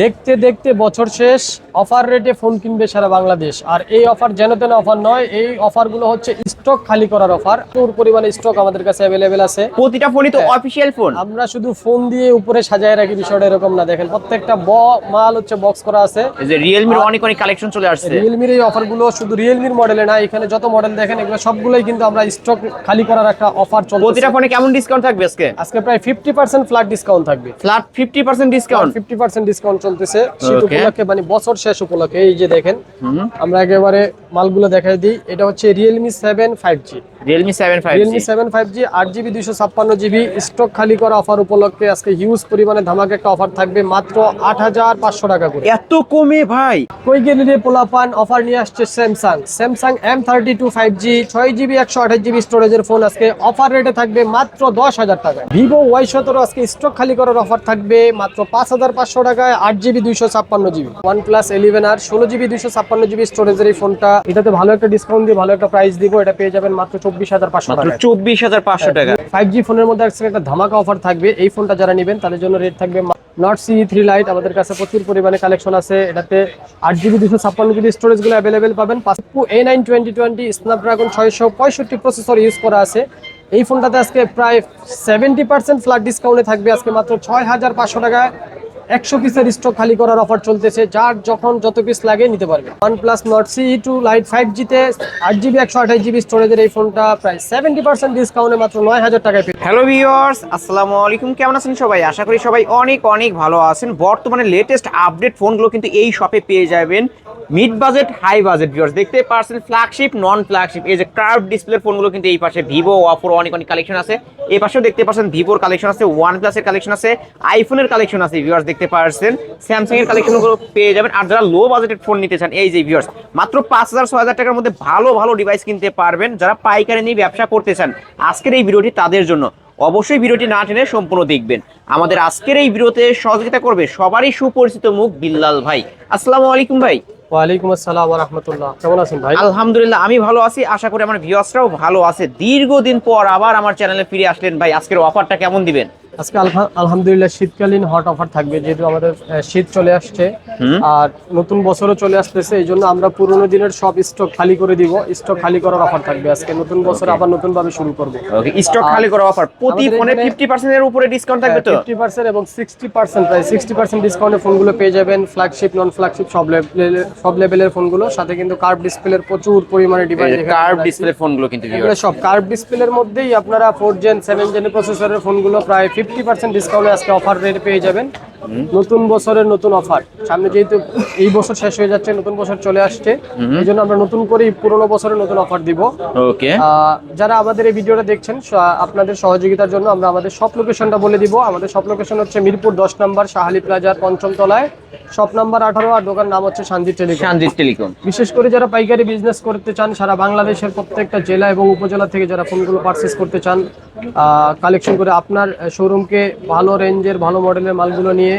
দেখতে দেখতে বছর শেষ অফার রেটে ফোন কিনবে সারা বাংলাদেশ। আর এই অফার যেন তেন অফার নয় এই অফারগুলো হচ্ছে স্টক খালি করার অফার প্রচুর পরিমাণে স্টক আমাদের কাছে অ্যাভেলেবেল আছে। প্রতিটা ফোনই তো অফিসিয়াল ফোন আমরা শুধু ফোন দিয়ে উপরে সাজায় রাখি বিষয়টা এরকম না। দেখেন প্রত্যেকটা ব মাল হচ্ছে বক্স করা আছে। এই যে রিয়েলমির অনেক অনেক কালেকশন চলে আসছে। রিয়েলমির এই অফারগুলো শুধু রিয়েলমির মডেলে না এখানে যত মডেল দেখেন এগুলো সবগুলোই কিন্তু আমরা স্টক খালি করার একটা অফার চলছে প্রতিটা ফোনে কেমন ডিসকাউন্ট থাকবে আজকে? আজকে প্রায় ফিফটি পার্সেন্ট ফ্ল্যাট ডিসকাউন্ট থাকবে। Flat fifty percent discount fifty percent discount চলতেছে। শীত উপলক্ষে মানে বছর শেষ উপলক্ষে এই যে দেখেন আমরা একেবারে মালগুলো দেখাই দিই। এটা হচ্ছে Realme seven five G Realme seven five Realme seven five G আট জিবি দুইশো ছাপ্পান্ন জিবি স্টক খালি করা অফার উপলক্ষে আজকে হিউজ পরিমাণে ধামাকা একটা অফার থাকবে মাত্র আট হাজার পাঁচশো টাকা করে। এত কমে ভাই। কই গেলে পোলাপান অফার নিয়ে আসছে Samsung Samsung M thirty two five G ছয় জিবি একশো আঠাশ জিবি স্টোরেজের ফোন আজকে অফার রেটে থাকবে মাত্র দশ হাজার টাকা ভিভো ওয়াই সতেরো আজকে স্টক খালি করার অফার থাকবে মাত্র পাঁচ হাজার পাঁচশো টাকায় আট জিবি দুইশো ছাপ্পান্ন জিবি ওয়ান প্লাস ইলেভেন আর ষোলো জিবি দুইশো ছাপ্পান্ন জিবি স্টোরেজের এই ফোনটা এটাতে ভালো একটা ডিসকাউন্ট দিয়ে ভালো একটা প্রাইস দিব এটা পেয়ে যাবেন মাত্র চব্বিশ হাজার পাঁচশো টাকা চব্বিশ হাজার পাঁচশো টাকা। ফাইভ জি ফোনের মধ্যে একটা ধামাকা অফার থাকবে। এই ফোনটা যারা নেবেন তাদের জন্য রেট থাকবে নট সি থ্রি লাইট আমাদের কাছে প্রচুর পরিমাণে কালেকশন আছে। এটাতে আট জিবি দুশো ছাপ্পান্ন জিবি স্টোরেজগুলো অ্যাভেলেবেল পাবেন। পাসপু A nine twenty twenty Snapdragon ছয়শো পঁয়ষট্টি প্রসেসর ইউজ করা আছে। এই ফোনটাতে আজকে প্রায় সেভেন্টি পার্সেন্ট ফ্ল্যাট ডিসকাউন্টে থাকবে আজকে মাত্র ছয় হাজার পাঁচশো টাকায়। একশো পিসের স্টক খালি করার অফার চলতেছে, যার যখন যত পিস লাগে নিতে পারবে। OnePlus Nord C two lite five জিতে আট জিবি একশো আঠাশ জিবি স্টোরেজের এই ফোনটা প্রায় সেভেন্টি পার্সেন্ট ডিসকাউন্টে মাত্র নয় হাজার টাকায় পেয়ে হ্যালো ভিওর্স আসসালামু আলাইকুম। কেমন আছেন সবাই? আশা করি সবাই অনেক অনেক ভালো আছেন। বর্তমানে লেটেস্ট আপডেট ফোনগুলো কিন্তু এই শপে পেয়ে যাবেন। Mid budget high budget viewers দেখতে পারছেন ফ্ল্যাগশিপ নন ফ্ল্যাগশিপ এই যে কার্ভ ডিসপ্লের ফোনগুলো কিন্তু এই পাশে ভিভো অফোর অনেক অনেক কালেকশন আছে। এই পাশেও দেখতে পাচ্ছেন ভিভোর কালেকশন আছে ওয়ান প্লাসের কালেকশন আছে আইফোনের কালেকশন আছে ভিউয়ার্স দেখতে পারছেন। স্যামসাং এর কালেকশনগুলো পেয়ে যাবেন। আর যারা লো বাজেটের ফোন নিতে চান, এই যে ভিউয়ার্স মাত্র পাঁচ হাজার ছয় হাজার টাকার মধ্যে ভালো ভালো ডিভাইস কিনতে পারবেন। যারা পাইকারি নিয়ে ব্যবসা করতে চান, আজকের এই ভিডিওটি তাদের জন্য। অবশ্যই ভিডিওটি না টেনে সম্পূর্ণ দেখবেন। আমাদের আজকের এই ভিডিওতে সহযোগিতা করবে সবারই সুপরিচিত মুখ বিল্লাল ভাই। আসসালামু আলাইকুম ভাই। ওয়ালাইকুম আলহামদুলিল্লাহ, আমি ভালো আছি। আশা করি আমার ভিউয়ার্সরাও ভালো আছে। দীর্ঘদিন পর আবার আমার চ্যানেলে ফিরে আসলেন ভাই। আজকের অফারটা কেমন দিবেন? আজকে আলহামদুলিল্লাহ শীতকালীন হট অফার থাকবে যেহেতু আমাদের শীত চলে আসছে। আর নতুন বছরও চলে আসতেছে এই জন্য আমরা পুরোনো দিনের সব স্টক খালি করে দিব। স্টক খালি করার অফার থাকবে। আজকে নতুন বছর আবার নতুন ভাবে শুরু করব। ওকে স্টক খালি করা অফার প্রতি ফোনে এখানে- ফিফটি পার্সেন্টের উপরে ডিসকাউন্ট থাকবে তো? ফিফটি পার্সেন্ট এবং সিক্সটি পার্সেন্ট প্রায় সিক্সটি পার্সেন্ট ডিসকাউন্টে ফোনগুলো পেয়ে যাবেন। ফ্ল্যাগশিপ নন ফ্ল্যাগশিপ সব লেভেলের সব লেভেলের ফোনগুলো সাথে কিন্তু কার্ভ ডিসপ্লের প্রচুর পরিমাণে ডিভাইস কার্ভ ডিসপ্লে ফোনগুলো কিন্তু সব কার্ভ ডিসপ্লের মধ্যেই আপনারা ফোর জেন সেভেন জেনের প্রসেসরের ফোনগুলো প্রায় ফিফটি পার্সেন্ট ডিসকাউন্টে আজকে অফার রেট পেয়ে যাবেন। নতুন বছরের নতুন অফার সামনে যেহেতু এই বছর শেষ হয়ে যাচ্ছে নতুন বছর চলে আসছে এই জন্য আমরা নতুন করেই পুরোনো বছরের নতুন অফার দিব। ওকে। যারা আমাদের এই ভিডিওটা দেখছেন আপনাদের সহযোগিতার জন্য আমরা আমাদের সব লোকেশনটা বলে দিব। আমাদের সব লোকেশন হচ্ছে মিরপুর দশ নম্বর শাহালি প্লাজার পঞ্চম তলায়। শপ নাম্বার আঠারো আর দোকান নাম হচ্ছে শান্তি টেলিকম। শান্তির টেলিকম। বিশেষ করে যারা পাইকারি বিজনেস করতে চান সারা বাংলাদেশের প্রত্যেকটা জেলা এবং উপজেলা থেকে যারা ফোনগুলো পারচেস করতে চান কালেকশন করে আপনার শোরুমকে ভালো রেঞ্জের ভালো মডেলের মালগুলো নিয়ে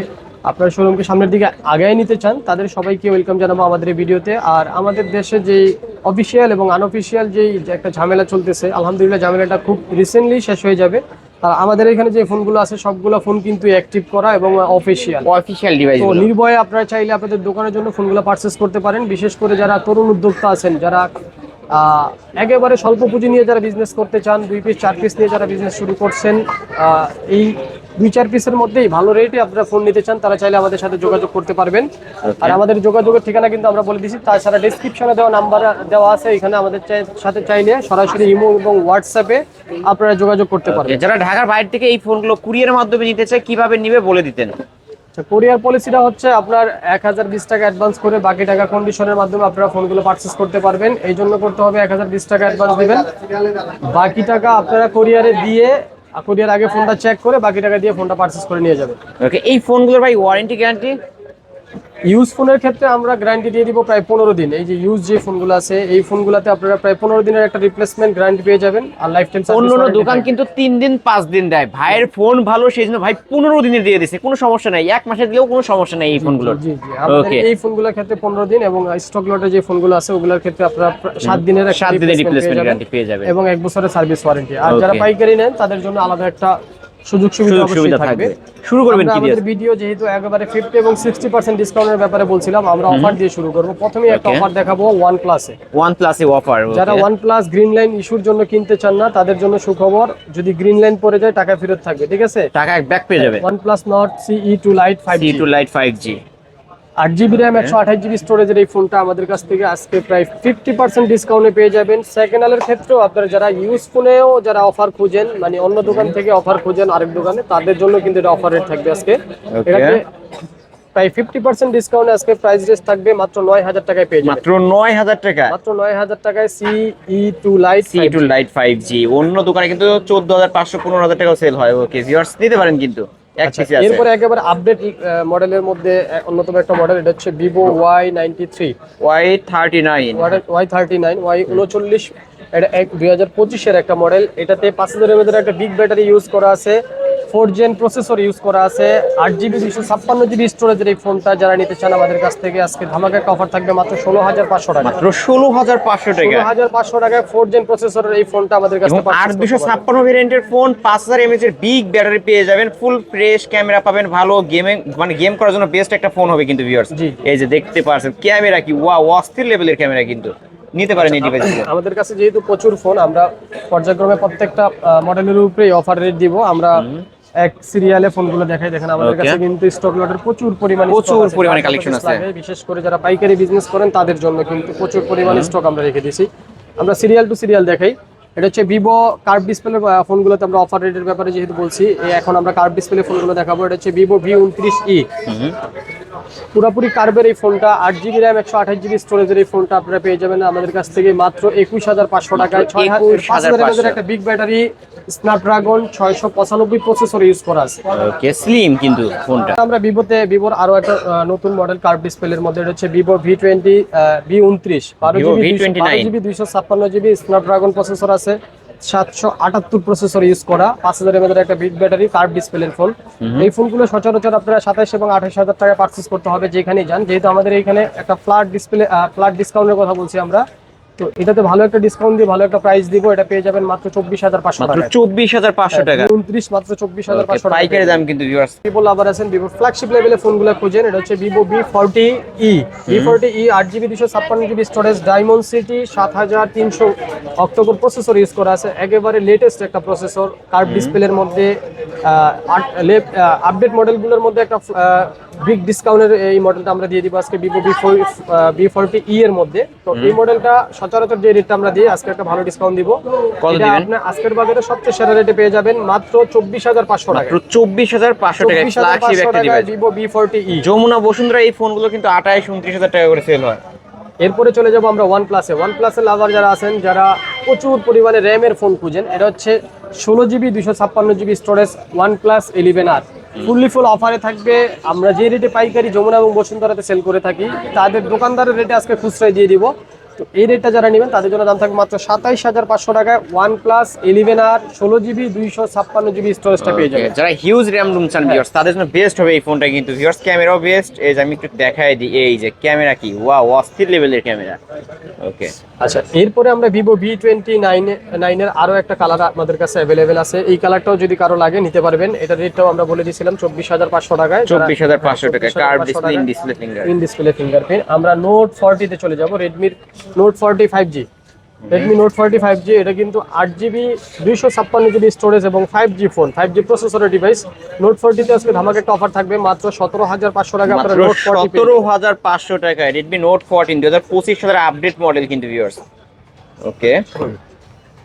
আপনার শোরুমকে সামনের দিকে আগায় নিতে চান তাদের সবাইকে ওয়েলকাম জানাব আমাদের এই ভিডিওতে আর আমাদের দেশে যেই অফিসিয়াল এবং আনঅফিসিয়াল যেই যে একটা ঝামেলা চলতেছে আলহামদুলিল্লাহ ঝামেলাটা খুব রিসেন্টলি শেষ হয়ে যাবে। আর আমাদের এখানে যে ফোনগুলো আছে সবগুলো ফোন কিন্তু অ্যাক্টিভ করা এবং অফিসিয়াল অফিসিয়াল ডিভাইস তো নির্ভয়ে আপনারা চাইলে আপনাদের দোকানের জন্য ফোনগুলো পারচেস করতে পারেন। বিশেষ করে যারা তরুণ উদ্যোক্তা আছেন যারা একেবারে স্বল্প পুঁজি নিয়ে যারা বিজনেস করতে চান দুই পিস চার পিস নিয়ে যারা বিজনেস শুরু করছেন এই দুই চার পিসের মধ্যেই ভালো রেটে আপনারা ফোন নিতে চান তারা চাইলে আমাদের সাথে যোগাযোগ করতে পারবেন। আর আমাদের যোগাযোগের ঠিকানা কিন্তু আমরা বলে দিচ্ছি তাছাড়া ডিসক্রিপশনে দেওয়া নাম্বার দেওয়া আছে এখানে আমাদের সাথে চাইলে সরাসরি ইমো এবং হোয়াটসঅ্যাপে আপনারা যোগাযোগ করতে পারবেন। যারা ঢাকার বাইরে থেকে এই ফোনগুলো কুরিয়ারের মাধ্যমে নিতে চায় কীভাবে নিবে বলে দিতেন? আচ্ছা কোরিয়ার পলিসিটা হচ্ছে আপনার এক হাজার বিশ টাকা অ্যাডভান্স করে বাকি টাকা কন্ডিশনের মাধ্যমে আপনারা ফোনগুলো পারচেস করতে পারবেন। এই জন্য করতে হবে এক হাজার বিশ টাকা অ্যাডভান্স দেবেন। বাকি টাকা আপনারা কোরিয়ারে দিয়ে কোরিয়ার আগে ফোনটা চেক করে বাকি টাকা দিয়ে ফোনটা পারচেস করে নিয়ে যাবেন। ওকে এই ফোনগুলোর ভাই ওয়ারেন্টি গ্যারান্টি ইউজ ফোনের ক্ষেত্রে আমরা গ্যারান্টি দিয়ে দিব প্রায় পনেরো দিন। এই যে ইউজ যে ফোনগুলো আছে এই ফোনগুলোতে আপনারা প্রায় পনেরো দিনের একটা রিপ্লেসমেন্ট গ্যারান্টি পেয়ে যাবেন আর লাইফ টাইম অন্য দোকান কিন্তু তিন দিন পাঁচ দিন দেয়। ভাইয়ের ফোন ভালো সেই জন্য ভাই পনেরো দিনে দিয়ে দিছে। কোনো সমস্যা নাই। এক মাসে দিলেও কোনো সমস্যা নাই এই ফোনগুলোর জি জি আমাদের. এই ফোনগুলোর ক্ষেত্রে পনেরো দিন এবং স্টক লটে যে ফোনগুলো আছে ওগুলোর ক্ষেত্রে আপনারা সাত দিনের সাত দিনের রিপ্লেসমেন্ট গ্যারান্টি পেয়ে যাবে এবং এক বছরের সার্ভিস ওয়ারেন্টি আর যারা. পাইকারি নেন তাদের জন্য আলাদা একটা সুযোগ সুবিধা থাকবে। শুরু করবেন কি আমাদের ভিডিও যেহেতু একেবারে ফিফটি এবং সিক্সটি পার্সেন্ট ডিসকাউন্টের ব্যাপারে বলছিলাম আমরা অফার দিয়ে শুরু করব। প্রথমেই একটা অফার দেখাবো ওয়ান প্লাসে ওয়ান প্লাসে অফার যারা ওয়ান প্লাস গ্রিন লাইন ইস্যুর জন্য কিনতে চান না তাদের জন্য সুখবর যদি গ্রিন লাইন পড়ে যায় টাকা ফেরত থাকবে ঠিক আছে? টাকা ব্যাক পেয়ে যাবে। OnePlus Nord CE two lite five G two lite five G আট জিবি র্যাম একশো আঠাশ জিবি স্টোরেজের এই ফোনটা আমাদের কাছ থেকে আজকে প্রায় ফিফটি পার্সেন্ট ডিসকাউন্টে পেয়ে যাবেন। সেকেন্ড হ্যান্ডের ক্ষেত্রেও আপনারা যারা ইউজ ফোনেও যারা অফার খুঁজেন মানে অন্য দোকান থেকে অফার খুঁজেন আরেক দোকানে তাদের জন্য কিন্তু এটা অফার রেট থাকবে আজকে। এটাতে প্রায় ফিফটি পার্সেন্ট ডিসকাউন্ট আজকে প্রাইস রেস থাকবে মাত্র নয় হাজার টাকায় পেয়ে মাত্র নয় হাজার টাকা মাত্র নয় হাজার টাকায় CE two lite C two lite five G অন্য দোকানে কিন্তু চোদ্দ হাজার পাঁচশো পনেরো হাজার টাকা সেল হয়। ওকে ভিউয়ার্স নিতে পারেন কিন্তু। এরপরে একেবারে আপডেট মডেলের মধ্যে অন্যতম একটা মডেল এটা হচ্ছে Vivo Y ninety three Y thirty nine Y thirty nine Y উনচল্লিশ এটা এক দুই হাজার পঁচিশের একটা মডেল এটাতে পাঁচ হাজারের ভেতরে একটা বিগ ব্যাটারি ইউজ করা আছে। ফোর জেন প্রসেসর ইউজ করা আছে আট জিবি দুশো ছাপ্পান্ন জিবি স্টোরেজের এই ফোনটা যারা নিতে চান আমাদের কাছ থেকে আজকে ধামাকা অফার থাকবে মাত্র ষোলো হাজার পাঁচশো টাকা। মাত্র ষোলো হাজার পাঁচশো টাকা। ষোলো হাজার পাঁচশো টাকায় ফোর জেন প্রসেসরের এই ফোনটা আমাদের কাছে আট দুশো ছাপ্পান্ন ভেরিয়েন্টের ফোন পাঁচ হাজার এমএচ এর বিগ ব্যাটারি পেয়ে যাবেন ফুল ফ্রেশ ক্যামেরা পাবেন ভালো গেমিং মানে গেম করার জন্য বেস্ট একটা ফোন হবে কিন্তু ভিউয়ার্স জি। এই যে দেখতে পারছেন ক্যামেরা কি ওয়া অস্থির লেভেলের ক্যামেরা কিন্তু। নিতে পারেন এই ডিভাইস আমাদের কাছে যেহেতু প্রচুর ফোন আমরা পর্যায়ক্রমে প্রত্যেকটা মডেলের উপরেই অফার রেট দিব। আমরা এক সিরিয়ালে ফোনগুলো দেখাই। দেখেন আমাদের কাছে কিন্তু স্টক লটের প্রচুর পরিমাণে প্রচুর পরিমাণে কালেকশন আছে। বিশেষ করে যারা পাইকারি বিজনেস করেন তাদের জন্য কিন্তু প্রচুর পরিমাণে স্টক আমরা রেখে দিয়েছি। আমরা সিরিয়াল টু সিরিয়াল দেখাই। এটা হচ্ছে ভিভো কার্ভ ডিসপ্লে ফোনগুলোতে আমরা অফার রেটের ব্যাপারে যেহেতু বলছি এখন আমরা কার্ভ ডিসপ্লে ফোনগুলো দেখাবো। এটা হচ্ছে ভিভো ভি উনত্রিশ ই পুরোপুরি কার্ভের এই ফোনটা আট জিবি র্যাম একশো আঠাশ জিবি স্টোরেজের এই ফোনটা আপনারা পেয়ে যাবেন। আমাদের কাছ থেকে মাত্র একুশ হাজার পাঁচশো টাকায়। ছয় হাজার 21,500 পাঁচ হাজার mAh একটা বিগ ব্যাটারি স্ন্যাপড্রাগন ছয়শো পঁচানব্বই প্রসেসর ইউজ করা আছে। ওকে স্লিম কিন্তু ফোনটা। আমরা ভিভোতে ভিভোর আরও একটা নতুন মডেল কার্ভ ডিসপ্লের মধ্যে এটা হচ্ছে ভিভো ভি টোয়েন্টি ভি উনত্রিশ বারো Vivo জিবি V29 বারো জিবি দুইশো ছাপ্পান্ন জিবি স্ন্যাপড্রাগন প্রসেসর আছে। সাতশো আটাত্তর প্রসেসর ইউজ করা পাঁচ হাজার এমএদের একটা বিগ ব্যাটারি কার্ভ ডিসপ্লের ফোন এই ফোনগুলো সচরাচর আপনারা সাতাশ এবং আঠাশ হাজার টাকা পার্চেস করতে হবে যেখানেই যান। যেহেতু আমাদের এখানে একটা ফ্ল্যাট ডিসপ্লে ফ্ল্যাট ডিসকাউন্টের কথা বলছি আমরা তো এটাতে ভালো একটা ডিসকাউন্ট দিয়ে ভালো একটা প্রাইস দিব এটা পেয়ে যাবেন মাত্র চব্বিশ হাজার পাঁচশো মাত্র টাকা চব্বিশ হাজার পাঁচশো টাকা। উনত্রিশ মাত্র চব্বিশ হাজার পাঁচশো পাইকারি দাম কিন্তু ভিউয়ার্স ভিভো লাভার আছেন ভিভো ফ্ল্যাগশিপ লেভেলে ফোনগুলো খুঁজেন এটা হচ্ছে Vivo V forty E V forty E আট জিবি দুশো ছাপ্পান্ন জিবি স্টোরেজ ডায়মন্ড সিটি সাত হাজার তিনশো অক্টোবর প্রসেসর ইউজ করা আছে। একেবারে লেটেস্ট একটা প্রসেসর কার্ভ ডিসপ্লের মধ্যে আপডেট মডেলগুলোর মধ্যে একটা বিগ ডিসকাউন্টের এই মডেলটা আমরা দিয়ে দিব আজকে Vivo V four V forty E এর মধ্যে। তো এই মডেলটা সচরাচর যে রেটটা আমরা দিই আজকে একটা ভালো ডিসকাউন্ট দিব। এটা দিবেন? আপনার আজকের বাজারে সবচেয়ে সেরা রেটে পেয়ে যাবেন মাত্র চব্বিশ হাজার পাঁচশো টাকা। মাত্র চব্বিশ হাজার পাঁচশো টাকা ফ্ল্যাগশিপ একটা device Vivo V Jamuna Bashundhara এই ফোনগুলো কিন্তু আঠাইশ উনত্রিশ হাজার টাকা করে সেল হয়। এরপরে চলে যাব আমরা ওয়ান প্লাসে ওয়ান প্লাসের লাভার যারা আছেন যারা প্রচুর পরিমাণে র্যামের ফোন খুঁজেন এটা হচ্ছে ষোলো জিবি দুশো ছাপ্পান্ন GB storage OnePlus eleven আর ফুললি ফুল অফারে থাকবে। আমরা যে রেটে পাইকারি যমুনা এবং বসুন্ধরাতে সেল করে থাকি তাদের দোকানদারের রেটে আজকে খুচরায় দিয়ে দিব। তো এই রেটটা যারা নেবেন তাদের জন্য দাম থাকবে মাত্র সাতাইশ হাজার পাঁচশো টাকায় ওয়ান প্লাস ইলেভেন আর ষোলো জিবি দুইশো ছাপ্পান্ন জিবি স্টোরেজটা পেয়ে যাবে যারা হিউজ র্যাম রুম চান ভিউয়ার্স তাদের জন্য বেস্ট হবে এই ফোনটা কিন্তু। ভিউয়ার্স ক্যামেরাও বেস্ট এই যে আমি একটু দেখাই দিই এই যে ক্যামেরা কি? ওয়াও অস্থির লেভেলের ক্যামেরা ওকে আচ্ছা এরপরে আমরা ভিভো ভি টোয়েন্টি নাইন নাইনের আরও একটা কালার আমাদের কাছে অ্যাভেলেবেল আছে। এই কালারটাও যদি কারও লাগে নিতে পারবেন। এটা রেটটাও আমরা বলে দিয়েছিলাম চব্বিশ হাজার পাঁচশো টাকায়। চব্বিশ হাজার পাঁচশো টাকা curve display in display finger in display fingerprint আমরা নোট ফর্টিতে চলে যাব রেডমির note forty five G Redmi note forty five G এটা কিন্তু আট জিবি দুইশো ছাপ্পান্ন জিবি স্টোরেজ এবং five G phone five G প্রসেসরের ডিভাইস নোট ফর্টিতে আজকে ধামাকে একটা অফার থাকবে মাত্র সতেরো হাজার পাঁচশো টাকা আপনারা নোট সতেরো হাজার পাঁচশো টাকায় রেডমি নোট ফোরটিন দু হাজার পঁচিশ সালের আপডেট মডেল কিন্তু ভিউয়ার্স ওকে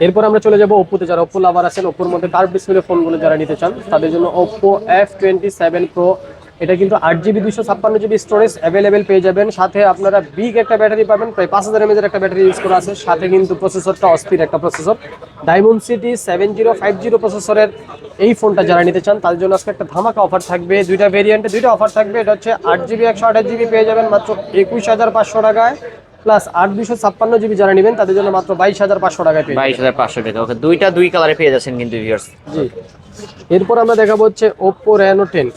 এরপর আমরা চলে যাব ওপ্পোতে যারা ওপ্পো লাভার আছেন ওপ্পোর মধ্যে কার্ভ ডিসপ্লে ফোনগুলো যারা নিতে চান তাদের জন্য Oppo F twenty seven pro এটা কিন্তু আট জিবি দুশো ছাপ্পান্ন জিবি স্টোরেজ অ্যাভেলেবেল পেয়ে যাবেন। সাথে আপনারা বিগ একটা ব্যাটারি পাবেন, প্রায় পাঁচ হাজার এমএজের একটা ব্যাটারি ইউজ করা আছে। সাথে কিন্তু প্রসেসরটা অস্থির একটা processor Dimensity seven zero five zero প্রসেসরের এই ফোনটা যারা নিতে চান, তাদের জন্য আজকে একটা ধামাকা অফার থাকবে। দুইটা ভেরিয়েন্টে দুইটা অফার থাকবে। এটা হচ্ছে আট জিবি একশো আঠাশ জিবি পেয়ে যাবেন মাত্র একুশ হাজার পাঁচশো টাকায়। প্লাস আট দুশো ছাপ্পান্ন জিবি যারা নেবেন তাদের জন্য মাত্র বাইশ হাজার পাঁচশো টাকায় পেয়ে বাইশ হাজার পাঁচশো টাকা। ওকে দুইটা দুই কালারে পেয়ে যাচ্ছেন কিন্তু ভিউয়ার্স জি। এরপর আমরা দেখাবো হচ্ছে Oppo Reno ten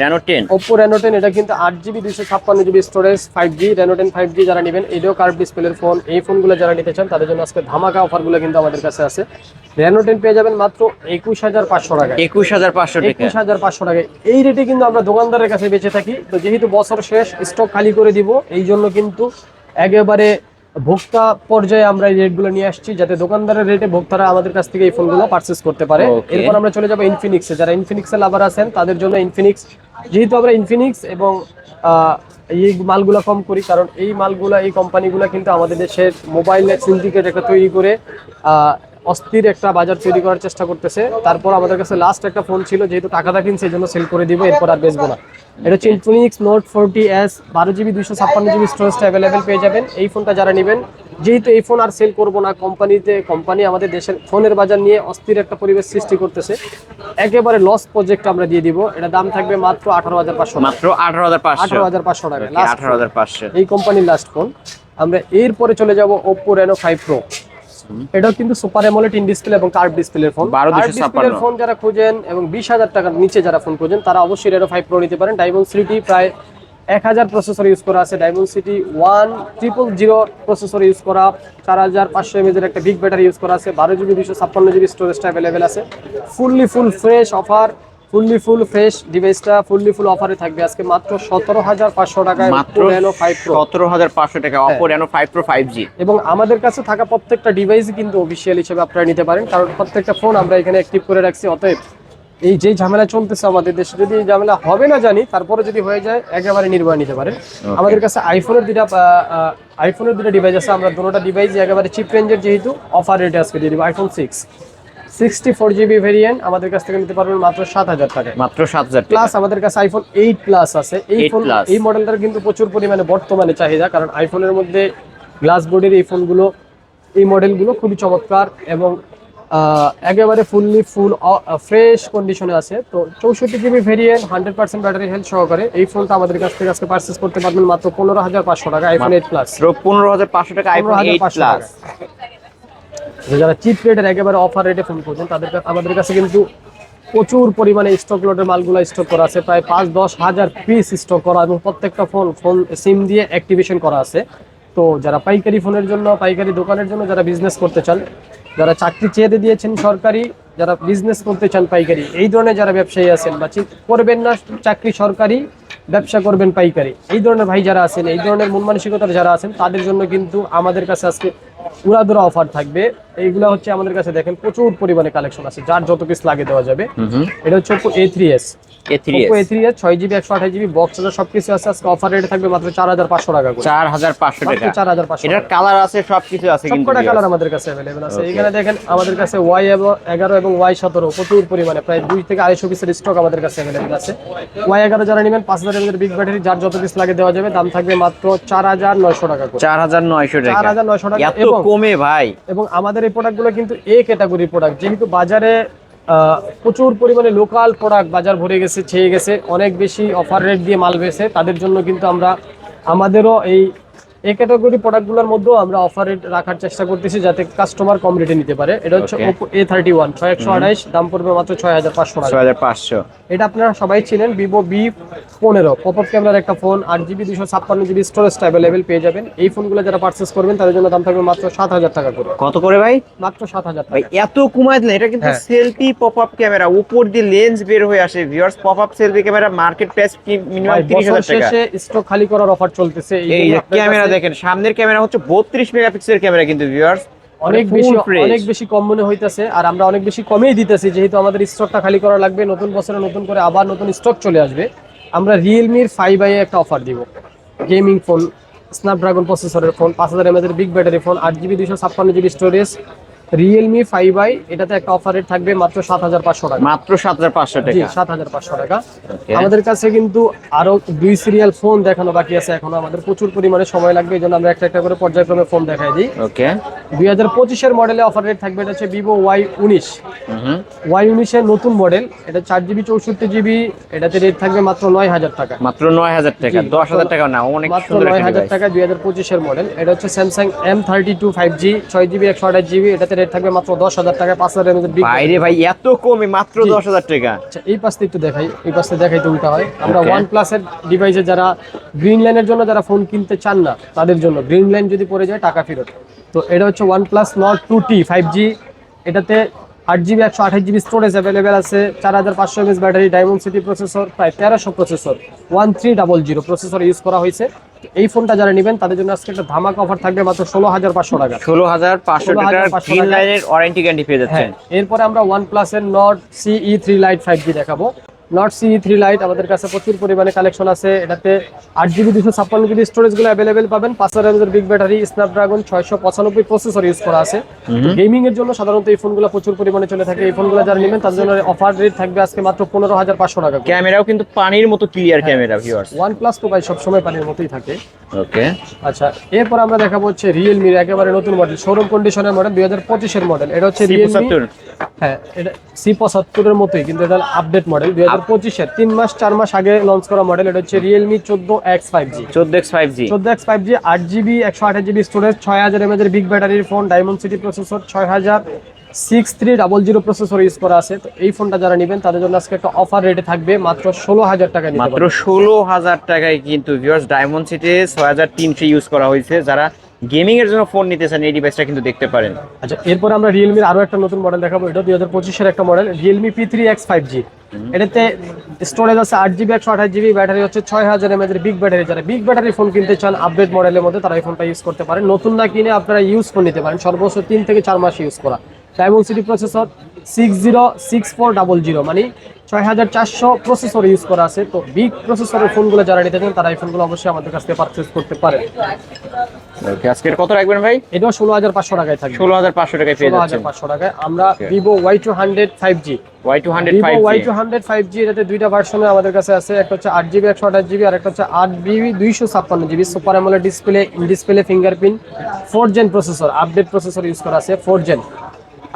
Reno ten Oppo Reno ten এটা কিন্তু আট জিবি দুইশো ছাপ্পান্ন GB storage five G Reno ten five G যারা নেবেন এটাও কার্ভ ডিসপ্লের ফোন এই ফোনগুলো যারা নিতে চান তাদের জন্য আজকে ধামাকা অফারগুলো কিন্তু আমাদের কাছে আছে। রেনো টেন পেয়ে যাবেন মাত্র একুশ হাজার পাঁচশো টাকায়। একুশ হাজার পাঁচশো টাকা। একুশ হাজার পাঁচশো টাকায়। এই রেটে কিন্তু আমরা দোকানদারের কাছে বেঁচে থাকি। তো যেহেতু বছর শেষ স্টক খালি করে দিব এই জন্য কিন্তু একেবারে ভোক্তা পর্যায়ে আমরা এই রেটগুলো নিয়ে আসছি যাতে দোকানদারের রেটে ভোক্তারা আমাদের কাছ থেকে এই ফোনগুলো পারচেস করতে পারে। এরপর আমরা চলে যাব ইনফিনিক্সে যারা ইনফিনিক্সের লাভার আছেন তাদের জন্য ইনফিনিক্স যেহেতু আমরা ইনফিনিক্স এবং এই মালগুলো কম করি কারণ এই মালগুলো এই কোম্পানিগুলো কিন্তু আমাদের দেশের মোবাইল সিন্ডিকেট একটা তৈরি করে অস্থির একটা বাজার তৈরি করার চেষ্টা করতেছে। তারপর আমাদের কাছে লাস্ট একটা ফোন ছিল যেহেতু টাকাটা কিনছে এই জন্য সেল করে দিব এরপর আর বেচবো না। এটা হচ্ছে ইনফিনিক্স নোট ফোরটি এস বারো জিবি দুইশো ছাপ্পান্ন জিবি স্টোরেজটা অ্যাভেলেবেল পেয়ে যাবেন। এই ফোনটা যারা নেবেন যেহেতু এই ফোন আর সেল করব না কোম্পানিতে কোম্পানি আমাদের দেশের ফোনের বাজার নিয়ে অস্থির একটা পরিবেশ সৃষ্টি করতেছে। একেবারে লস প্রজেক্ট আমরা দিয়ে দিব। এটা দাম থাকবে মাত্র আঠারো হাজার পাঁচশো মাত্র আঠারো হাজার পাঁচশো। আঠারো হাজার পাঁচশো টাকা। আঠারো হাজার পাঁচশো। এই কোম্পানির লাস্ট ফোন আমরা এরপরে চলে যাব ওপো রেনো ফাইভ প্রো এটাও কিন্তু সুপার এমোলেট ইন ডিসপ্লে এবং কার্ভ ডিসপ্লের ফোন 12,256 ডিসপ্লের ফোন যারা খোঁজেন এবং বিশ হাজার টাকার নিচে যারা ফোন খোঁজেন তারা অবশ্যই রেনো ফাইভ প্রো নিতে পারেন। ডায়মন্ড সিটি প্রায় এক হাজার প্রসেসর ইউজ করা আছে। Dimensity one triple zero processor use করা। চার হাজার পাঁচশো এমএজের একটা বিগ ব্যাটারি ইউজ করা আছে। বারো জিবি দুশো ছাপ্পান্ন জিবি স্টোরেজটা অ্যাভেলেবেল আছে। Fully full fresh offer fully full fresh ডিভাইসটা ফুললি ফুল অফারে থাকবে। আজকে মাত্র সতেরো হাজার পাঁচশো টাকায় মাত্র রেনো ফাইভ প্রো সতেরো হাজার পাঁচশো টাকা Oppo Reno five pro five G এবং আমাদের কাছে থাকা প্রত্যেকটা ডিভাইস কিন্তু অফিসিয়াল হিসেবে আপনারা নিতে পারেন কারণ প্রত্যেকটা ফোন আমরা এখানে অ্যাক্টিভ করে রাখছি অতএব এই যে ঝামেলা চলতেছে আমাদের দেশে যদি এই ঝামেলা হবে না জানি তারপরে যদি হয়ে যায় একেবারে নির্ভয় নিতে পারেন। আমাদের কাছে আইফোনের দুটা আইফোনের দুটা ডিভাইস আছে আমরা দুটোটা ডিভাইস একেবারে চিপ রেঞ্জের যেহেতু অফার রেটে আজকে দিয়ে দিব iPhone six sixty four GB variant আমাদের কাছ থেকে নিতে পারবেন মাত্র সাত হাজার টাকায়। মাত্র সাত হাজার প্লাস আমাদের কাছে আইফোন এইট প্লাস আছে। এই 8 ফোন এই মডেলটার কিন্তু প্রচুর পরিমাণে বর্তমানে চাহিদা কারণ আইফোনের মধ্যে গ্লাস বোর্ডের এই ফোনগুলো এই মডেলগুলো খুবই চমৎকার এবং একেবারে ফুললি ফুল ফ্রেশ কন্ডিশনে আছে। তো চৌষট্টি GB variant hundred percent battery health সহকারে এই ফোনটা আমাদের কাছ থেকে আজকে পারচেস করতে পারবেন মাত্র পনেরো হাজার পাঁচশো টাকা আইফোন এইট প্লাস পনেরো হাজার পাঁচশো টাকা আইফোন এইট প্লাস যারা চিপ রেটের একেবারে অফার রেটে ফোন করছেন, তাদের আমাদের কাছে কিন্তু প্রচুর পরিমাণে স্টক লটের মালগুলো স্টক করা আছে। প্রায় পাঁচ দশ হাজার পিস স্টক করা এবং প্রত্যেকটা ফোন ফোন সিম দিয়ে অ্যাক্টিভেশন করা আছে। তো যারা পাইকারি ফোনের জন্য, পাইকারি দোকানের জন্য যারা বিজনেস করতে চান, যারা চাকরি চেয়ে দিয়েছেন সরকারি, যারা বিজনেস করতে চান পাইকারি, এই ধরনের যারা ব্যবসায়ী আছেন বা করবেন না, চাকরি সরকারি, ব্যবসা করবেন পাইকারি। এই ধরনের ভাই যারা আছেন, এই ধরনের মন মানসিকতার যারা আছেন, তাদের জন্য কিন্তু আমাদের কাছে আজকে উড়াদুরা অফার থাকবে। এইগুলা হচ্ছে আমাদের কাছে দেখেন প্রচুর পরিমাণে কালেকশন আছে যার যত পিস লাগে দেওয়া যাবে। এটা হচ্ছে Oppo A three S A three Oppo A three S ছয় জিবি একশো আঠাশ জিবি বক্স আছে সবকিছু আছে। আজকে অফার রেটে থাকবে মাত্র চার হাজার পাঁচশো টাকা চার হাজার পাঁচশো টাকা। চার হাজার পাঁচশো এটার কালার আছে সবকিছু আছে সবকটা কালার আমাদের কাছে অ্যাভেলেবেল আছে। এখানে দেখেন আমাদের কাছে ওয়াই এগারো এবং ওয়াই সতেরো প্রচুর পরিমাণে প্রায় দুই থেকে আড়াইশো পিসের স্টক আমাদের কাছে অ্যাভেলেবেল আছে। ওয়াই এগারো যারা নেবেন পাঁচ হাজার এমএর বিগ ব্যাটারি যার যত পিস লাগে দেওয়া যাবে দাম থাকবে মাত্র চার হাজার নয়শো টাকা চার হাজার নয়শো টাকা। 4,900 টাকা এত কমে ভাই। এবং আমাদের এই প্রোডাক্টগুলো কিন্তু এ ক্যাটাগরি প্রোডাক্ট যেহেতু বাজারে আহ, প্রচুর পরিমাণে লোকাল প্রোডাক্ট বাজার ভরে গেছে ছেয়ে গেছে অনেক বেশি অফার রেট দিয়ে মাল বেছে তাদের জন্য কিন্তু আমরা আমাদেরও এই এই ক্যাটাগরি প্রোডাক্টগুলোর মধ্যেও আমরা অফার রাখার চেষ্টা করতেছি যাতে কাস্টমার কম রেটে নিতে পারে। এটা হচ্ছে. ওপো এ থার্টি ওয়ান ছয় একশো আঠাইশ দাম পড়বে মাত্র ছয় হাজার পাঁচশো টাকা। ছয় হাজার পাঁচশো। এটা আপনারা সবাই ছিলেন ভিভো বি পনেরো পপ ক্যামেরার একটা ফোন আট জিবি দুশো ছাপ্পান্ন জিবি স্টোরেজটা অ্যাভেলেবেল পেয়ে যাবেন। এই ফোনগুলো যারা পার্চেস করবেন তাদের জন্য দাম থাকবে মাত্র সাত হাজার টাকা করে। কত করে ভাই? মাত্র সাত হাজার ভাই টাকা। এত কমায় দিলেন এটা কিন্তু। সেলফি পপ আপ ক্যামেরা উপর দিয়ে লেন্স বের হয়ে আসে viewers pop up selfie camera market price minimum ভাই, তিরিশ বছর হাজার টাকা? শেষে স্টক খালি করার অফার চলতেছে এই ক্যামেরা দেখেন সামনের ক্যামেরা হচ্ছে বত্রিশ মেগাপিক্সেলের ক্যামেরা কিন্তু ভিউয়ার্স অনেক বেশি অনেক বেশি কম মনে হইতাছে আর আমরা অনেক বেশি কমেই দিতেছি যেহেতু আমাদের স্টকটা খালি করা লাগবে নতুন বছরে নতুন করে আবার নতুন স্টক চলে আসবে। আমরা রিয়েলমির ফাইভ আই একটা অফার দিব। গেমিং ফোন স্ন্যাপড্রাগন প্রসেসরের ফোন পাঁচ হাজার এমএদের বিগ ব্যাটারি ফোন আট জিবি দুশো ছাপ্পান্ন GB storage Realme five I এটাতে একটা অফার রেট থাকবে মাত্র সাত হাজার পাঁচশো টাকা। মাত্র সাত হাজার পাঁচশো টাকা। সাত হাজার পাঁচশো টাকা। আমাদের কাছে কিন্তু আরও দুই সিরিয়াল ফোন দেখানো বাকি আছে এখনও। আমাদের প্রচুর পরিমাণে সময় লাগবে এই জন্য আমরা একটা একটা করে পর্যায়ক্রমে ফোন দেখাই দিই। ওকে দুই হাজার পঁচিশের মডেলে অফার রেট থাকবে এটা হচ্ছে ভিভো ওয়াই উনিশ। ওয়াই উনিশের নতুন মডেল এটা চার জিবি চৌষট্টি জিবি এটাতে রেট থাকবে মাত্র নয় হাজার টাকা। মাত্র নয় হাজার টাকা দশ হাজার টাকা না অনেক মাত্র নয় হাজার টাকা দুই হাজার পঁচিশের মডেল এটা হচ্ছে Samsung M thirty two five G ছয় জিবি একশো আঠাশ জিবি এটাতে রেট থাকবে মাত্র দশ হাজার টাকা পাঁচ হাজার বাইরে ভাই এত কমে মাত্র দশ হাজার টাকা। আচ্ছা এই পাশে একটু দেখাই এই পাশে দেখাইতে উল্টা হয়। আমরা. ওয়ান প্লাসের ডিভাইসে যারা গ্রিন লাইনের জন্য যারা ফোন কিনতে চান না তাদের জন্য গ্রিন লাইন যদি পড়ে যায় টাকা ফেরত। তো এটা হচ্ছে OnePlus Nord two T five G এটাতে আট জিবি একশো আঠাশ জিবি স্টোরেজ অ্যাভেলেবেল আছে। চার হাজার পাঁচশো mAh battery Dimensity processor প্রায় তেরোশো processor one three double zero processor use করা হয়েছে। এই ফোনটা যারা নেবেন তাদের জন্য আজকে একটা ধামাকা অফার থাকবে মাত্র ষোলো হাজার পাঁচশো টাকা। ষোলো হাজার পাঁচশো 16,500 টাকার গ্রিন টাকা। লাইনের ওয়ারেন্টি গ্যারান্টি পেয়ে যাচ্ছেন। হ্যাঁ এরপরে আমরা ওয়ান প্লাসের not CE three lite five G দেখাবো। নট সি থ্রি লাইট আমাদের কাছে প্রচুর পরিমাণে কালেকশন আছে। এটাতে আট জিবি দুশো ছাপ্পান্ন জিবি স্টোরেজগুলো অ্যাভেলেবেল পাবেন। পাঁচ হাজার বিগ ব্যাটারি স্ন্যাপড্রাগন ছয়শো পঁচানব্বই প্রসেসর ইউজ করা আছে। গেমিং এর জন্য সাধারণত এই ফোনগুলো প্রচুর পরিমাণে চলে থাকে। এই ফোনগুলো যারা নেবেন তার জন্য অফার রেট থাকবে আজকে মাত্র পনেরো হাজার পাঁচশো টাকা ক্যামেরাও কিন্তু পানির মতো clear camera viewers OnePlus তো ভাই সবসময় পানির মতোই থাকে। ওকে আচ্ছা এরপর আমরা দেখাবো হচ্ছে রিয়েলমির একেবারে নতুন মডেল শোরুম কন্ডিশনের মডেল দুই হাজার পঁচিশের মডেল এটা হচ্ছে রিয়েলমি হ্যাঁ এটা সি পঁচাত্তরের মতোই কিন্তু এটা আপডেট মডেল দুই হাজার পঁচিশের তিন মাস চার মাস আগে লঞ্চ করা মডেল এটা হচ্ছে রিয়েলমি চোদ্দ এক্স ফাইভ জি চোদ্দ এক্স ফাইভ জি চোদ্দ এক্স ফাইভ জি আট জিবি একশো আঠাশ জিবি স্টোরেজ ছয় হাজার এমএজ এর বিগ ব্যাটারির ফোন ডায়মন্ড সিটি প্রসেসর ছয় হাজার six three double zero processor use করা আছে। তো এই ফোনটা যারা নেবেন তাদের জন্য আজকে একটা অফার রেটে থাকবে মাত্র ষোলো হাজার টাকা মাত্র ষোলো হাজার টাকায় কিন্তু ভিউয়ার্স ডায়মন্ড সিটি ছয় হাজার তিনশো ইউজ করা হয়েছে। যারা গেমিং এর জন্য ফোন নিতে চান এই ডিভাইসটা কিন্তু দেখতে পারেন। আচ্ছা এরপর আমরা রিয়েলমির আরও একটা নতুন মডেল দেখাবো। এটা দুই হাজার পঁচিশের একটা model Realme P three X five G এটাতে স্টোরেজ আছে আট জিবি একশো আঠাশ জিবি ব্যাটারি হচ্ছে ছয় হাজার এমএজ বিগ ব্যাটারি যারা বিগ ব্যাটারি ফোন কিনতে চান আপডেট মডেলের মধ্যে তারা এই ফোনটা ইউজ করতে পারেন। নতুন না কিনে আপনারা ইউজ ফোন নিতে পারেন। সর্বোচ্চ তিন থেকে চার মাস ইউজ করা। Dimensity processor six zero six four double zero মানে ছয় হাজার চারশো প্রসেসর ইউজ করা আছে। তো বিগ প্রসেসরের ফোনগুলো যারা নিতে চান তারা এই ফোনগুলো অবশ্যই আমাদের কাছ থেকে পারচেস করতে পারেন। ওকে কত রাখবেন ভাই? এটাও ষোলো হাজার পাঁচশো টাকায় থাকবে। ষোলো হাজার পাঁচশো টাকায় পেয়ে যাচ্ছেন। হাজার পাঁচশো টাকায়। আমরা Vivo Y two hundred five G Y two hundred Vivo five Y two hundred five G এটাতে দুইটা ভার্সনে আমাদের কাছে আছে। একটা হচ্ছে আট জিবি একশো আঠাশ জিবি আর একটা হচ্ছে আট জিবি দুইশো ছাপ্পান্ন GB super AMOLED display display fingerprint four gen processor update processor use করা আছে। ফোর জেন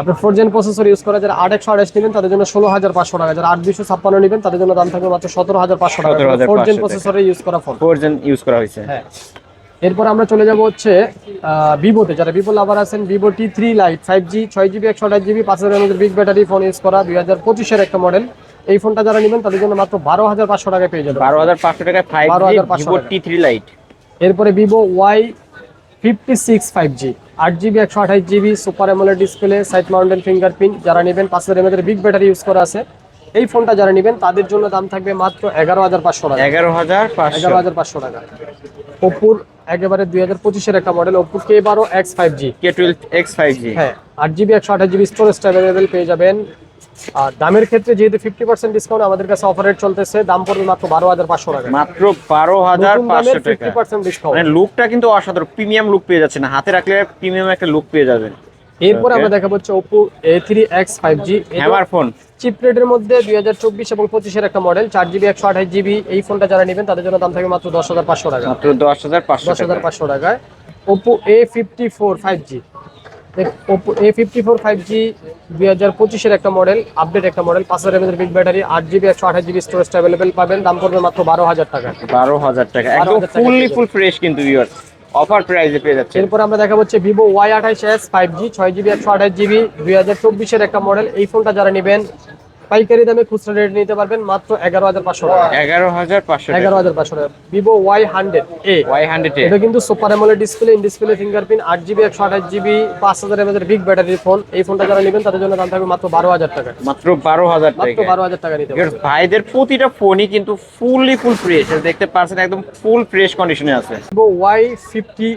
আপনার ফোর জেন প্রসেসর ইউজ করা যারা আট একশো আঠাশ নেবেন তাদের জন্য ষোলো হাজার পাঁচশো টাকা। যারা আট দুইশো ছাপ্পান্ন নেবেন তাদের জন্য দাম থাকবে মাত্র সতেরো হাজার পাঁচশো টাকা। Four gen. প্রসেসরে ইউজ করা ফোন ফোর জেন ইউজ করা হয়েছে। হ্যাঁ। এরপর আমরা চলে যাব হচ্ছে ভিভোতে। যারা ভিভো লাভার আছেন Vivo T three lite five G ছয় জিবি একশো আঠাশ জিবি পাঁচ হাজার বিগ ব্যাটারি ফোন ইউজ করা দুই হাজার পঁচিশের একটা মডেল এই ফোনটা যারা নেবেন তাদের জন্য মাত্র বারো হাজার পাঁচশো টাকায় পেয়ে যাবেন। বারো হাজার পাঁচশো টাকায় ফাইভ জি 12,500 ভিভো টাকা। টি থ্রি লাইট এরপরে Vivo Y fifty six five G আট জিবি একশো আঠাশ GB super AMOLED display side mounted fingerprint যারা নেবেন পাঁচ হাজার এমএদের বিগ ব্যাটারি ইউজ করা আছে। এই ফোনটা যারা নেবেন তাদের জন্য দাম থাকবে মাত্র এগারো হাজার পাঁচশো টাকা। এগারো হাজার এগারো হাজার পাঁচশো টাকা। ওপ্পোর একেবারে দুই হাজার পঁচিশের একটা মডেল ওপুর কে বারো X five G K twelve X five G হ্যাঁ আট জিবি একশো আঠাশ জিবি স্টোরেজটা অ্যাভেলেবেল পেয়ে যাবেন। আর দামের ক্ষেত্রে যেহেতু ফিফটি পার্সেন্ট ডিসকাউন্ট আমাদের কাছে অফার রেট চলতেছে দাম পড়বে মাত্র বারো হাজার পাঁচশো টাকা। মাত্র বারো হাজার পাঁচশো টাকা। ডিসকাউন্ট মানে লুকটা কিন্তু অসাধারণ প্রিমিয়াম লুক পেয়ে যাচ্ছে না হাতে রাখলে প্রিমিয়াম একটা লুক পেয়ে যাবেন। এরপর আমরা দেখাবো হচ্ছে Oppo A three X five G hammer phone cheap রেটের মধ্যে দুই হাজার চব্বিশ এবং পঁচিশের একটা মডেল চার জিবি একশো আঠাশ জিবি এই ফোনটা যারা নেবেন তাদের জন্য দাম থাকবে মাত্র দশ হাজার পাঁচশো টাকা। মাত্র দশ হাজার পাঁচশো দশ হাজার পাঁচশো টাকায়। Oppo A fifty four five G A fifty four five G দুই হাজার পঁচিশের একটা মডেল আপডেট একটা মডেল পাঁচ হাজার এমএর বিগ ব্যাটারি আট জিবি একশো আঠাশ জিবি স্টোরেজ অ্যাভেলেবেল পাবেন দাম পড়বে মাত্র বারো হাজার টাকা। বারো হাজার টাকা একদম ফুললি ফুল ফ্রেশ কিন্তু ভিউয়ার অফার প্রাইসে পেয়ে যাচ্ছে এরপর আমরা দেখা হচ্ছে ভিভো ওয়াই আঠাশ এস ফাইভ জি ছয় জিবি একশো আঠাশ জিবি দুই হাজার চব্বিশের একটা মডেল এই ফোনটা যারা নেবেন পাইকারি দামে খুচরা রেট নিতে পারবেন মাত্র এগারো হাজার পাঁচশো টাকা। এগারো হাজার পাঁচশো এগারো হাজার পাঁচশো টাকা। Vivo Y hundred A Y hundred এটা কিন্তু super AMOLED display in display fingerprint আট জিবি একশো আঠাশ জিবি পাঁচ হাজার বিগ ব্যাটারির ফোন এই ফোনটা যারা নেবেন তাদের জন্য দাম থাকবে মাত্র বারো হাজার টাকা। মাত্র বারো হাজার মাত্র বারো হাজার টাকা নিতে পারবেন। ভাইদের প্রতিটা ফোনই কিন্তু ফুললি ফুল ফ্রেশ দেখতে পাচ্ছেন একদম ফুল ফ্রেশ কন্ডিশনে আছে। ভিভো ওয়াই ফিফটি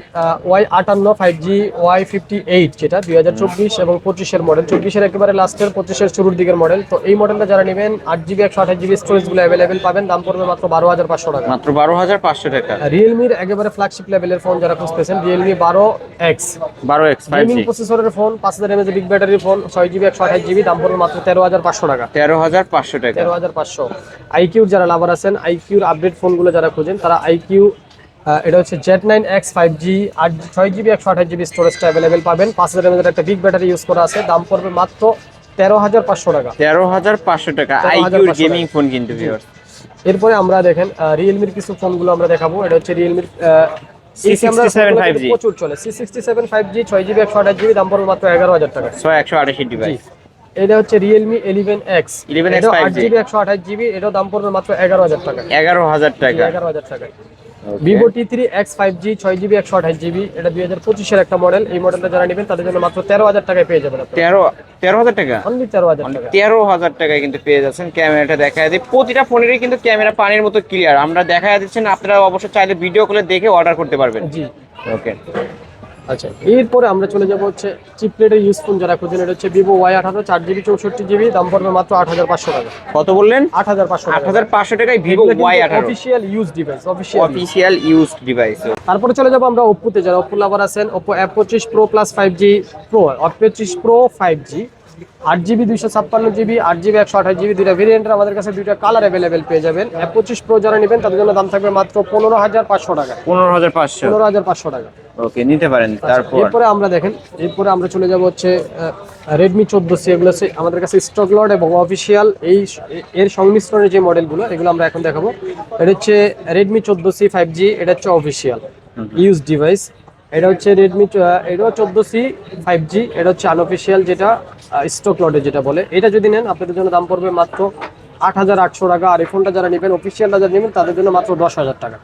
ওয়াই আটান্ন five G Y fifty eight যেটা দুই হাজার চব্বিশ এবং পঁচিশের মডেল চব্বিশের একেবারে লাস্টের পঁচিশের শুরুর দিকের মডেল তো এই মডেলটা যারা নেবেন আট জিবি একশো আঠাশ জিবি স্টোরেজগুলো অ্যাভেলেবেল পাবেন। দাম পড়বে মাত্র বারো হাজার পাঁচশো টাকা। মাত্র বারো হাজার পাঁচশো টাকা। রিয়েলমির একেবারে ফ্ল্যাগশিপ লেভেলের ফোন যারা খুঁজতেছেন রিয়েলমি বারো এক্স বারো এক্স গেমিং প্রসেসরের ফোন পাঁচ হাজার এমএজ বিগ ব্যাটারির ফোন ছয় জিবি একশো আঠাশ জিবি দাম পড়বে মাত্র তেরো হাজার পাঁচশো টাকা। তেরো হাজার পাঁচশো টাকা। তেরো হাজার পাঁচশো। আইকিউর যারা লাভার আছেন আইকিউর আপডেট ফোনগুলো যারা খুঁজেন তারা আইকিউ এটা হচ্ছে Z nine X five G আট ছয় জিবি একশো আঠাশ জিবি স্টোরেজটা অ্যাভেলেবেল পাবেন। পাঁচ হাজার এমএজের একটা বিগ ব্যাটারি ইউজ করা আছে। দাম পড়বে মাত্র তেরো হাজার পাঁচশো টাকা। তেরো হাজার পাঁচশো টাকা 13,500 আইকিউর গেমিং ফোন কিন্তু ভিউয়ার্স এরপরে আমরা দেখেন রিয়েলমির কিছু ফোনগুলো আমরা দেখাবো। এটা হচ্ছে রিয়েলমির C67 5G প্রচুর চলে। C sixty seven five G ছয় জিবি একশো আঠাশ জিবি দাম পড়বে মাত্র এগারো হাজার টাকা। ছয় একশো আঠাশি ডিভাইস এটা হচ্ছে রিয়েলমি এক্স 11X এটা আট 5G জিবি একশো আঠাশ জিবি এটাও দাম পড়বে মাত্র এগারো হাজার টাকা। এগারো হাজার টাকা। এগারো হাজার টাকা। Vivo T three X five G ছয় জিবি একশো আঠাশ জিবি এটা দুই হাজার পঁচিশের একটা মডেল এই মডেলটা যারা নেবেন তাদের জন্য মাত্র তেরো হাজার টাকায় পেয়ে যাবেন তেরো তেরো হাজার টাকা? অনলি তেরো হাজার টাকা। তেরো হাজার টাকায় কিন্তু পেয়ে যাচ্ছেন। ক্যামেরাটা দেখা যাচ্ছে প্রতিটা ফোনেরই কিন্তু ক্যামেরা পানির মতো ক্লিয়ার আমরা দেখা যাচ্ছে আপনারা অবশ্যই চাইলে ভিডিও কলে দেখে অর্ডার করতে পারবেন। জি। ওকে আচ্ছা এরপরে আমরা চলে যাব হচ্ছে চিপলেটের ইউজ ফোন যারা খুঁজেন এটা হচ্ছে ভিভো ওয়াই আঠারো চার জিবি চৌষট্টি জিবি দাম পড়বে মাত্র আট হাজার পাঁচশো টাকা। কত বললেন? আট হাজার পাঁচশো আট হাজার পাঁচশো টাকায় ভিভো ওয়াই আঠারো। Official use device official official use device তারপরে চলে যাব আমরা ওপ্পোতে যারা ওপ্পো লাভার আছেন ওপ্পো এফ পঁচিশ pro plus five G pro পঁচিশ প্রো ফাইভ জি আট জিবি দুইশো ছাপ্পান্ন জিবি আট জিবি একশো আঠাশ জিবি দুইটা ভেরিয়েন্টের আমাদের কাছে দুইটা কালার অ্যাভেলেবেল পেয়ে যাবেন। পঁচিশ প্রো যারা নেবেন তাদের জন্য দাম থাকবে মাত্র পনেরো হাজার পাঁচশো টাকা। পনেরো হাজার পাঁচশো? পনেরো হাজার পাঁচশো টাকা। ওকে নিতে পারেন তারপর? এরপরে আমরা দেখেন এরপরে আমরা চলে যাব হচ্ছে রেডমি চোদ্দ সি এগুলো আমাদের কাছে স্টক লট এবং অফিসিয়াল এই এর সংমিশ্রণের যে মডেলগুলো এগুলো আমরা এখন দেখাবো। এটা হচ্ছে রেডমি চোদ্দ সি ফাইভ জি এটা হচ্ছে অফিসিয়াল ইউজ ডিভাইস এটা হচ্ছে রেডমি এটাও চোদ্দ সি ফাইভ জি এটা হচ্ছে আনঅফিসিয়াল যেটা স্টক লটে যেটা বলে। এটা যদি নেন আপনাদের জন্য দাম পড়বে মাত্র আট হাজার আটশো টাকা। আর এই ফোনটা যারা নেবেন অফিসিয়ালটা যারা নেবেন তাদের জন্য মাত্র দশ হাজার টাকা।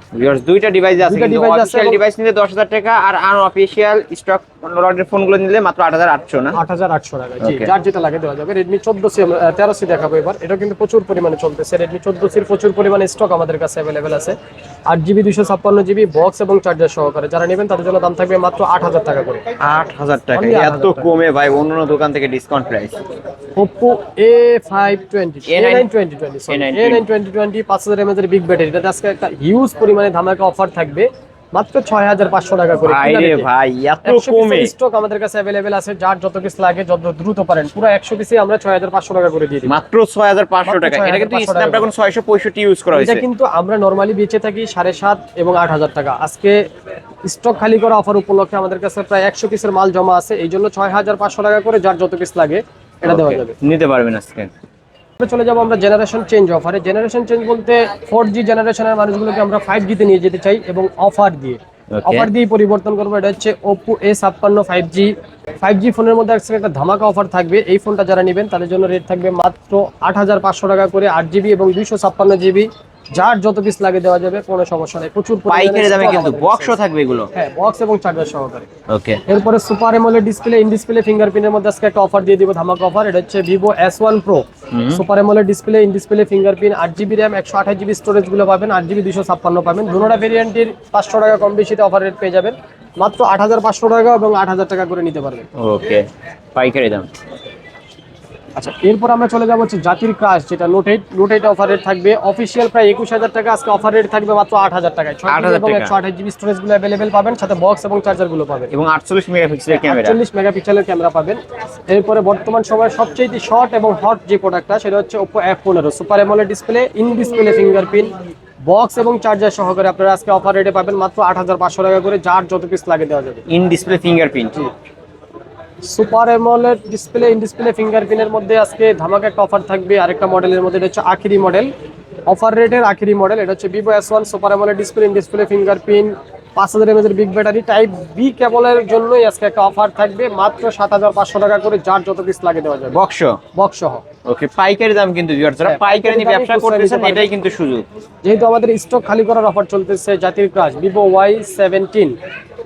দুইটা ডিভাইস আছে অফিসিয়াল ডিভাইস নিলে দশ হাজার টাকা আর আনঅফিসিয়াল স্টক লটের ফোনগুলো নিলে মাত্র আট হাজার আটশো না? আট হাজার আটশো টাকা জি। যার যেটা লাগে দেওয়া যাবে। রেডমি চোদ্দ সি তেরো সি দেখাবো এবার। এটা কিন্তু প্রচুর পরিমাণে চলতেছে। রেডমি চোদ্দ সির প্রচুর পরিমাণে স্টক আমাদের কাছে অ্যাভেলেবেল আছে। আট জিবি দুশো ছাপ্পান্ন জিবি বক্স এবং চার্জার সহকারে। যারা নেবেন তাদের জন্য দাম থাকবে মাত্র আট হাজার টাকা করে। আট হাজার টাকা। এত কমে ভাই অন্য অন্য দোকান থেকে discount price Oppo A five twenty A nine twenty twenty A nine twenty twenty পাঁচ হাজার এর বিগ ব্যাটারি এটাতে আজকে একটা হিউজ পরিমাণে ধামাকা অফার থাকবে। মাত্র ছয় হাজার পাঁচশো টাকা করে। ভাই এত কমে। স্টক আমাদের কাছে অ্যাভেলেবেল আছে। যার যত পিস লাগে যত দ্রুত পারেন। পুরো একশো পিসে আমরা ছয় হাজার পাঁচশো টাকা করে দিয়ে দিই মাত্র ছয় হাজার পাঁচশো টাকা। এটা কিন্তু স্ন্যাপড্রাগন ছয়শো পঁয়ষট্টি ইউজ করা এটা হয়েছে। কিন্তু আমরা নরমালি বেঁচে থাকি সাড়ে সাত এবং আট হাজার টাকা। আজকে স্টক খালি করা অফার উপলক্ষে আমাদের কাছে প্রায় একশো পিসের মাল জমা আছে। এই জন্য ছয় হাজার পাঁচশো টাকা করে যার যত পিস লাগে এটা দেওয়া যাবে। নিতে পারবেন আজকে। চলে যাব আমরা জেনারেশন চেঞ্জ অফারে জেনারেশন চেঞ্জ বলতে ফোর জি জেনারেশনের মানুষগুলোকে আমরা ফাইভ জিতে নিয়ে যেতে চাই এবং অফার দিয়ে। অফার দিয়ে পরিবর্তন করব এটা হচ্ছে ওপো এ ছাপ্পান্ন ফাইভ জি ফাইভ জি ফোনের মধ্যে একসাথে একটা ধামাকা অফার থাকবে। এই ফোনটা যারা নেবেন তাদের জন্য রেট থাকবে মাত্র আট হাজার পাঁচশো টাকা করে আট জিবি এবং দুইশো ছাপ্পান্ন জিবি যার যত পিস লাগে দেওয়া যাবে কোনো সমস্যা নেই। প্রচুর পাইকারি দামে কিন্তু বক্সও থাকবে এগুলো। হ্যাঁ বক্স এবং চার্জার সহকারে। ওকে এরপরে super AMOLED display in display ফিঙ্গারপ্রিন্টের মধ্যে আজকে একটা অফার দিয়ে দিব ধামাকা অফার এটা হচ্ছে Vivo S one pro super AMOLED display in display fingerprint আট জিবি র্যাম একশো আঠাশ জিবি স্টোরেজগুলো পাবেন আট জিবি দুশো ছাপ্পান্ন পাবেন। দুটোটা ভেরিয়েন্টের পাঁচশো টাকা কম বেশিতে অফার রেট পেয়ে যাবেন। মাত্র আট হাজার পাঁচশো টাকা এবং আট হাজার টাকা করে নিতে পারবেন। ওকে পাইকারি দাম। আচ্ছা এরপর আমরা চলে যাব হচ্ছে জাতির ক্রাশ যেটা নোট এইট অফার রেট থাকবে। অফিসিয়াল প্রায় একুশ হাজার টাকা আজকে অফার রেট থাকবে মাত্র আট হাজার টাকায়। ছয় 8,000 এবং টাকা। একশো আঠাশ জিবি স্টোরেজগুলো অ্যাভেলেবেল পাবেন সাথে বক্স এবং চার্জারগুলো পাবেন। এবং আটচল্লিশ মেগাপিক্সেলের ক্যামেরা চল্লিশ মেগাপিক্সেলের ক্যামেরা পাবেন। এরপরে বর্তমান সময়ে সবচেয়ে শর্ট এবং হট যে প্রোডাক্টটা সেটা হচ্ছে ওপো এফ পনেরো। Super AMOLED display in display fingerprint box এবং চার্জার সহকারে আপনারা আজকে অফার রেটে পাবেন মাত্র আট হাজার পাঁচশো টাকা করে যার যত পিস লাগে দেওয়া যাবে। In display fingerprint super AMOLED display, in display, ফিঙ্গারপ্রিন্টের মধ্যে আজকে ধামাকা একটা অফার থাকবে। আরেকটা মডেলের মধ্যে এটা হচ্ছে আখিরি মডেল অফার রেটের আখিরি মডেল এটা হচ্ছে Vivo S one super AMOLED display, in display, fingerprint পাঁচ হাজার এমএজের বিগ ব্যাটারি টাইপ বি কেবলের জন্যই আজকে একটা অফার থাকবে। মাত্র সাত হাজার পাঁচশো টাকা করে যার যত পিস লাগে দেওয়া যাবে। বক্স বক্স ওকে পাইকারি দাম কিন্তু যারা হ্যাঁ, পাইকারি নিয়ে ব্যবসা করতেছেন এটাই কিন্তু সুযোগ। যেহেতু আমাদের স্টক খালি করার অফার চলতেছে জাতির crush Vivo Y seventeen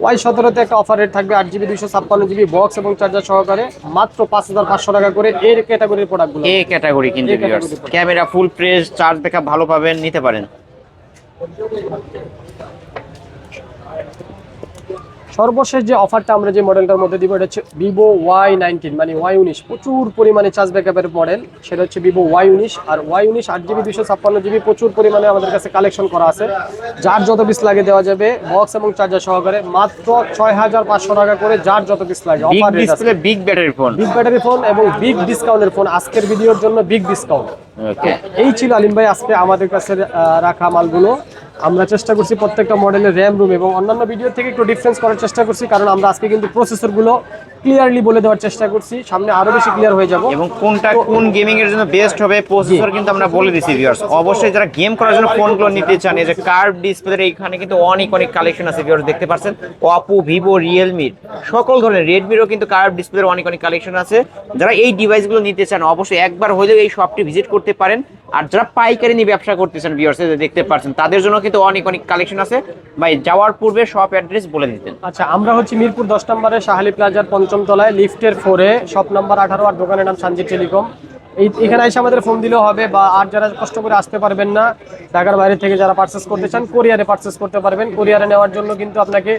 Y সতেরোতে একটা অফার রেট থাকবে আট জিবি দুইশো ছাপ্পান্ন জিবি বক্স এবং চার্জার সহকারে। মাত্র পাঁচ হাজার পাঁচশো টাকা করে এর ক্যাটাগরির প্রোডাক্টগুলো এ ক্যাটাগরি কিন্তু camera full press charge backup ভালো পাবেন নিতে পারেন। সর্বশেষ যে অফারটা আমরা যে মডেলটার মধ্যে দিব এটা হচ্ছে ভিভো ওয়াই নাইনটিন মানে ওয়াই উনিশ প্রচুর পরিমাণে চার্জ ব্যাকআপের মডেল সেটা হচ্ছে ভিভো ওয়াই উনিশ আর ওয়াই উনিশ আট জিবি দুশো ছাপ্পান্ন জিবি প্রচুর পরিমাণে আমাদের কাছে কালেকশন করা আছে। যার যত পিস লাগে দেওয়া যাবে বক্স এবং চার্জার সহকারে মাত্র ছয় হাজার পাঁচশো টাকা করে যার যত পিস লাগে offer display big battery phone big battery phone এবং বিগ ডিসকাউন্টের ফোন আজকের ভিডিওর জন্য বিগ ডিসকাউন্ট এই ছিল আলিম ভাই আজকে আমাদের কাছে রাখা মালগুলো। আমরা চেষ্টা করছি প্রত্যেকটা মডেলের র্যাম রুম এবং অন্যান্য ভিডিও থেকে একটু ডিফারেন্স করার চেষ্টা করছি কারণ আমরা আজকে কিন্তু প্রসেসরগুলো ক্লিয়ারলি বলে দেওয়ার চেষ্টা করছি। সামনে আরও বেশি ক্লিয়ার হয়ে যাব। এবং কোনটা কোন গেমিং এর জন্য বেস্ট হবে প্রসেসর কিন্তু আমরা বলে দিছি ভিউয়ার্স অবশ্যই যারা গেম করার জন্য ফোনগুলো নিতে চান এই যে কার্ভ ডিসপ্লের এইখানে কিন্তু অনেক অনেক কালেকশন আছে ভিউয়ার্স দেখতে পাচ্ছেন অপো ভিভো রিয়েলমি সকল ধরনের রেডমিরও কিন্তু কার্ভ ডিসপ্লের অনেক অনেক কালেকশন আছে। যারা এই ডিভাইসগুলো নিতে চান অবশ্যই একবার হলেও এই শপটি ভিজিট করতে পারেন। আর যারা পাইকারি নিয়ে ব্যবসা করতে করতেছেন ভিউয়ার্স দেখতে পাচ্ছেন তাদের জন্য কিন্তু অনেক অনেক কালেকশন আছে। ভাই, যাওয়ার পূর্বে সব অ্যাড্রেস বলে দিতেন। আচ্ছা আমরা হচ্ছে মিরপুর দশ নম্বরে শাহালি প্লাজার পঞ্চম তলায় লিফটের ফোরে শপ নাম্বার আঠারো আর দোকানের নাম সানজি টেলিকম এই এখানে এসে আমাদের ফোন দিলেও হবে বা আর যারা কষ্ট করে আসতে পারবেন না, ঢাকার বাইরে থেকে যারা পার্চেস করতে চান কোরিয়ারে পার্চেস করতে পারবেন। কোরিয়ারে নেওয়ার জন্য কিন্তু আপনাকে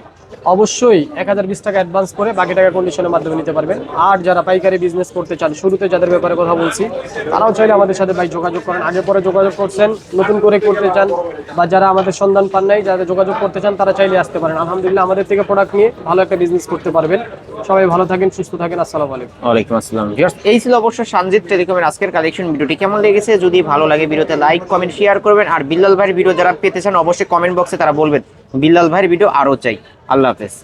অবশ্যই এক হাজার বিশ টাকা অ্যাডভান্স করে বাকি টাকা কন্ডিশনের মাধ্যমে নিতে পারবেন। আর যারা পাইকারি বিজনেস করতে চান, শুরুতে যাদের ব্যাপারে কথা বলছি, তারাও চাইলে আমাদের সাথে ভাই যোগাযোগ করেন। আগে পরে যোগাযোগ করছেন, নতুন করে করতে চান বা যারা আমাদের সন্ধান পান নাই, যারা যোগাযোগ করতে চান, তারা চাইলে আসতে পারেন। আলহামদুলিল্লাহ আমাদের থেকে প্রোডাক্ট নিয়ে ভালো একটা বিজনেস করতে পারবেন। সবাই ভালো থাকেন, সুস্থ থাকেন। আসসালামু আলাইকুম। ওয়ালাইকুম আসসালাম। এই ছিল অবশ্য সানজিৎ টেলিকমের আজকের কালেকশন ভিডিওটি কেমন লেগেছে? যদি ভালো লাগে ভিডিওতে লাইক কমেন্ট শেয়ার করবেন। আর বিল্লাল ভাইয়ের ভিডিও যারা পেতে চান অবশ্যই কমেন্ট বক্সে তারা বলবেন, বিল্লাল ভাইয়ের ভিডিও আরও চাই। আল্লাহ হাফেজ।